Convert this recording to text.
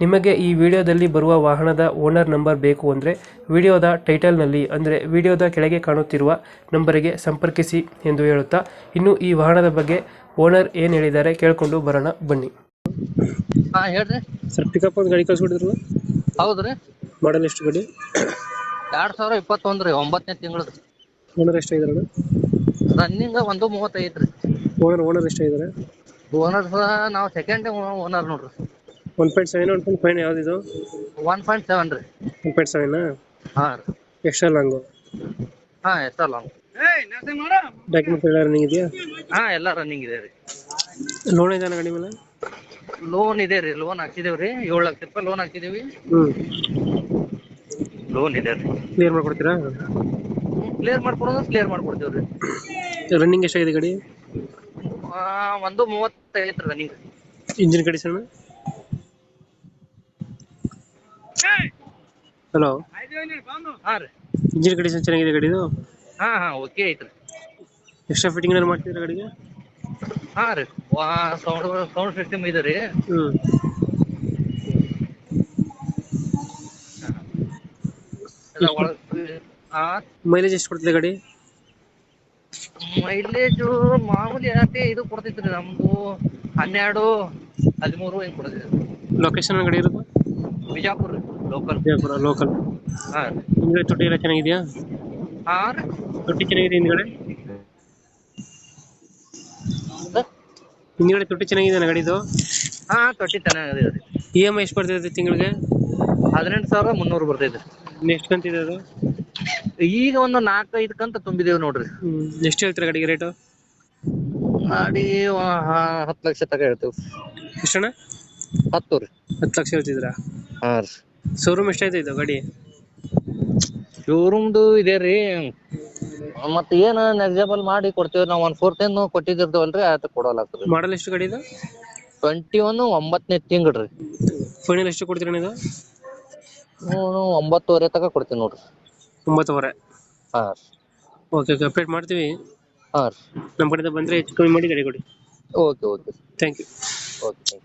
ನಿಮಗೆ ಈ ವಿಡಿಯೋದಲ್ಲಿ ಬರುವ ವಾಹನದ ಓನರ್ ನಂಬರ್ ಬೇಕು ಅಂದರೆ ವಿಡಿಯೋದ ಟೈಟಲ್ನಲ್ಲಿ ಅಂದರೆ ವಿಡಿಯೋದ ಕೆಳಗೆ ಕಾಣುತ್ತಿರುವ ನಂಬರಿಗೆ ಸಂಪರ್ಕಿಸಿ ಎಂದು ಹೇಳುತ್ತಾ ಇನ್ನು ಈ ವಾಹನದ ಬಗ್ಗೆ ಓನರ್ ಏನು ಹೇಳಿದ್ದಾರೆ ಕೇಳಿಕೊಂಡು ಬರೋಣ ಬನ್ನಿ. ಆ ಹೇಳ್ರಿ. ಸರ್ ಪಿಕಪ್ ಒಂದು ಗಾಡಿ ಕಳ್ಸ್ಕೊಡಿದ್ರು ಹೌದ್ರಿ. ಮಾಡಲ್ ಎಷ್ಟು ಗಾಡಿ? ಎರಡು ಸಾವಿರ ಇಪ್ಪತ್ತೊಂದು ರೀ ಒಂಬತ್ತನೇ ತಿಂಗಳು ಓನರ್ ಎಷ್ಟಾಗಿದ್ದಾರೆ ರನ್ನಿಂಗ್ ಒಂದು ಮೂವತ್ತೈದು ರೀ. ಓನರ್ ಓನರ್ ಎಷ್ಟಾಗಿದ್ದಾರೆ ಓನರ್ ನಾವು ಸೆಕೆಂಡ್ ಓನರ್ ನೋಡ್ರಿ. One point seven one point five ಇದು ಒನ್ ಪಾಯಿಂಟ್ ಸೆವೆನ್ ರೀ. ಒನ್ ಪಾಯಿಂಟ್ ಸೆವೆನ್ ಹಾ ರೀ. ಎಕ್ಸ್ಟ್ರಾ ಲಾಂಗು ಹಾ ಎಷ್ಟ ಲಾಂಗ್ ಡಾಕ್ಯುಮೆಂಟ್ಸ್ ಎಲ್ಲ ರನ್ನಿಂಗ್ ಇದೆಯಾ? ಹಾ ಎಲ್ಲ ರನ್ನಿಂಗ್ ಇದೆ ರೀ. ಲೋನ್ ಇದೆ ಗಾಡಿ ಮೇಲೆ? ಲೋನ್ ಇದೆ ರೀ ಲೋನ್ ಹಾಕಿದೇವ್ ರೀ. ಏಳು ಲಕ್ಷ ರೂಪಾಯಿ ಲೋನ್ ಹಾಕಿದೇವಿ. ಹ್ಞೂ ಲೋನ್ ಇದೆ ರೀ. ಕ್ಲಿಯರ್ ಮಾಡ್ಕೊಡ್ತೀರಾ? ಕ್ಲಿಯರ್ ಮಾಡ್ಕೊಡೋದು ಕ್ಲಿಯರ್ ಮಾಡ್ಕೊಡ್ತೀವಿ ರೀ ರನ್ನಿಂಗ್ ಎಷ್ಟಾಗಿದೆ ಗಡಿ? ಆ, ಒಂದು ಮೂವತ್ತೈದು ರನ್ನಿಂಗ್ ಇಂಜಿನ್ ಕಂಡೀಷನ್ ಹಲೋ ಹಾಂ ರೀ. ಇಂಜಿನ್ ಕಂಡೀಷನ್ ಚೆನ್ನಾಗಿದೆ ಗಾಡಿದು? ಹಾ ಹಾ ಓಕೆ ಐತ್ರಿ. ಎಕ್ಸ್ಟ್ರಾ ಫಿಟ್ಟಿಂಗ್ ಏನಾರು ಮಾಡ್ತೀರಾ ಗಾಡಿಗೆ? ಹಾ ರೀ ವಾ ಸೌಂಡ್ ಸೌಂಡ್ ಸಿಸ್ಟಮ್ ಇದೆ ರೀ. ಹ್ಞೂ ಎಲ್ಲ ಒಳಗ್ ಆ ಮೈಲೇಜ್ ಎಷ್ಟು ಕೊಡ್ತಿದೆ ಗಾಡಿ? ಮೈಲೇಜು ಮಾಮೂಲಿ ಯಾಕೆ ಇದು ಕೊಡ್ತೈತ್ರಿ ನಮ್ದು. ಹನ್ನೆರಡು ಹದಿಮೂರು ಹಿಂಗೆ ಕೊಡ್ತೈತ್ರಿ ಲೊಕೇಶನ್ ಗಾಡಿ ಇರೋದು? ಬಿಜಾಪುರ ಲೋಕಲ್ ವಿಜಯಪುರ ಲೋಕಲ್ ಹಾ. ಹಿಂದ್ಗಡೆ ತೊಟ್ಟಿ ಎಲ್ಲ ಚೆನ್ನಾಗಿದೆಯಾ? ಹಾಂ. ತೊಟ್ಟಿ ಚೆನ್ನಾಗಿದೆ ಹಿಂದ್ಗಡೆ? ಹಿಂದ್ಗಡೆ ತೊಟ್ಟಿ ಚೆನ್ನಾಗಿದೆ ಗಾಡಿದು? ಹಾ ತೊಟ್ಟಿ ಚೆನ್ನಾಗಿದೆ ಇ ಎಂ ಐ ಎಷ್ಟು ಬರ್ತೈತೆ ತಿಂಗಳಿಗೆ? ಹದಿನೆಂಟು ಸಾವಿರ ಮುನ್ನೂರು ಬರ್ತೈತೆ. ಎಷ್ಟು ಕಂತಿದೆ ಅದು? ಈಗ ಒಂದು ನಾಲ್ಕು ಐದು ಕಂತ ತುಂಬಿದೇವ್ ನೋಡ್ರಿ. ಎಷ್ಟು ಹೇಳ್ತೀರಾ ಗಾಡಿಗೆ ರೇಟು? ಗಾಡಿ ಹತ್ತು ಲಕ್ಷ ತಗ ಹೇಳ್ತೇವೆ. ಎಷ್ಟಣ್ಣ? ಹತ್ತು ರೀ. ಹತ್ತು ಲಕ್ಷ ಹೇಳ್ತಿದ್ರ ಹಾ ರೀ. ಶೋರೂಮ್ ಎಷ್ಟೈತೆ ಇದು ಗಾಡಿ? ಶೋರೂಮ್ದು ಇದೆ ರೀ. ಮತ್ತೆ ಏನ ನೆಗ್ಜಬಲ್ ಮಾಡಿ ಕೊಡ್ತೇವೆ. ನಾವ್ ಒನ್ ಫೋರ್ ಟೆನ್ ಕೊಟ್ಟಿದ್ದಿರ್ತೇವಲ್ರಿ ಅದ್ ಕೊಡಲಾಗ್ತದ್ರಿ ಮಾಡಲ್ ಎಷ್ಟು ಗಾಡಿ ಇದು? ಟ್ವೆಂಟಿ ಒನ್ ಒಂಬತ್ತನೇ ತಿಂಗಳು ರೀ. ಫೈನಲ್ ಎಷ್ಟು ಕೊಡ್ತೀರಾ ಇದು? ಹ್ಞೂ ಒಂಬತ್ತುವರೆ ತನಕ ಕೊಡ್ತೀನಿ ನೋಡ್ರಿ. ಒಂಬತ್ತುವರೆ. ಹಾಂ. ರೀ ಓಕೆ ಓಕೆ ಅಪ್ಡೇಟ್ ಮಾಡ್ತೀವಿ. ಹಾಂ. ರೀ ನಮ್ಮ ಕಡೆಯಿಂದ ಬಂದರೆ ಹೆಚ್ಚು ಕಮ್ಮಿ ಮಾಡಿ ಗಾಡಿ ಕೊಡಿ. Okay okay thank you okay